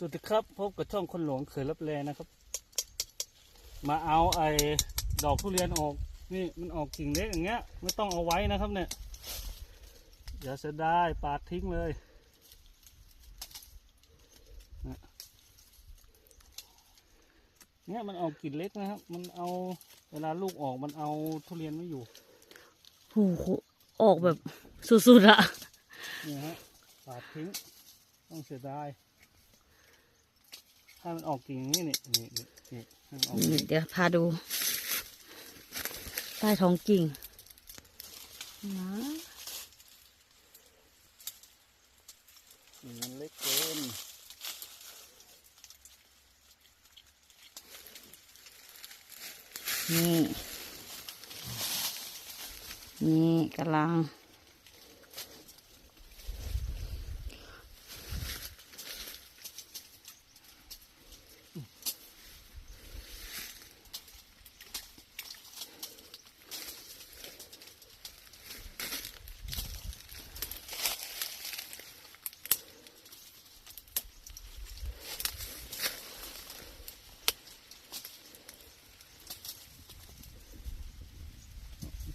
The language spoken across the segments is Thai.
สวัสดีครับพบกับช่องคนหลวงเขยรับแลนะครับ มาเอาไอ้ดอกทุเรียนออก นี่มันออกกิ่งเล็กอย่างเงี้ย ไม่ต้องเอาไว้นะครับเนี่ยอย่าเสียดายปาดทิ้งเลยนะเนี่ยมันออกกิ่งเล็กนะครับ มันเอาเวลาลูกออกมันเอาทุเรียนไม่อยู่โหออกแบบสุดๆอะเนี่ยฮะปาดทิ้งต้องเสียดาย ให้มันออกกิ่งอย่างนี้นี่นี่นี่นี่ให้มันออกกิ่งเดี๋ยวพาดู ใต้ท้องกิ่งนะกิ่งมันเล็กเกินนี่ นี่กำลัง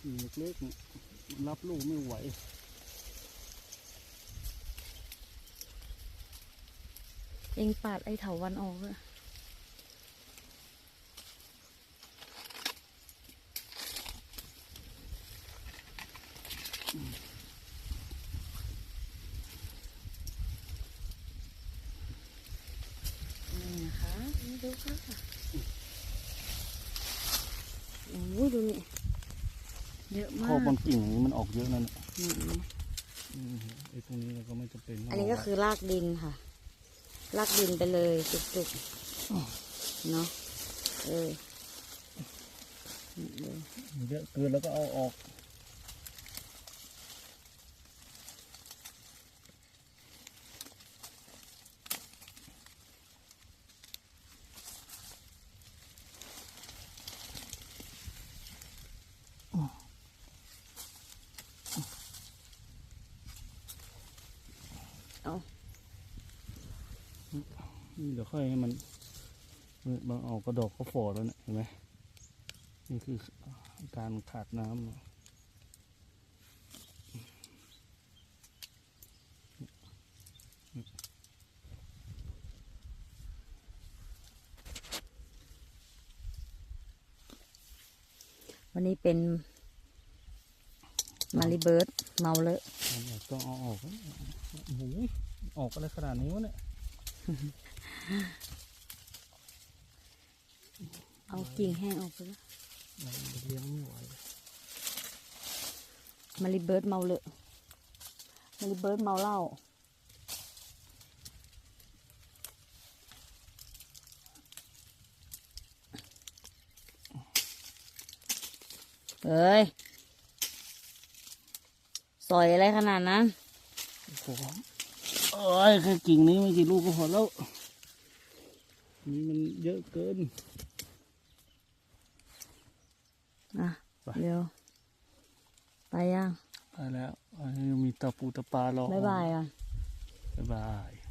กิ่งเล็กๆรับลูกไม่ไหวเองปาดไอ้เถาวันออกเลยนี่นะคะนี่ดูค่ะโอ้ยดูนี่ เยอะมาพอกบนกิ่งอย่างนี้มันออกเยอะนั่นอืมอืมไอ้ตรงนี้เราก็ไม่จำเป็นต้งอันนี้ก็เาไว้คือรากดินค่ะ รากดินไปเลยจุกๆเนาะเออนี่เลยเยอะเกินแล้วก็เอาออก เอานี่เดี๋ยวค่อยให้มันเนี่ยบางออกกระดอกก็ฟอแล้วเนี่ยเห็นไหมนี่คือการขาดน้ำวันนี้เป็น มาริเบิร์ดเมาเลอะอันนี้ต้องเอาออกแล้วโอ้โหออกอะไรขนาดนี้วะเนี่ย เอากิ่งแห้งออกไปแล้วเลี้ยงไม่ไหวมาริเบิร์ดเมาเลอะมาริเบิร์ดเมาเหล้าเฮ้ย อยอะไรขนาดนั้นโอ้โหโอ้ยแค่กิ่งนี้ไม่กี่ลูกก็พอแล้ว นี่มันเยอะเกิน อะไปเร็วไปยัง ไปแล้วอันนี้มีตะปูตะปารอบ๊ายบายอะบ๊ายบาย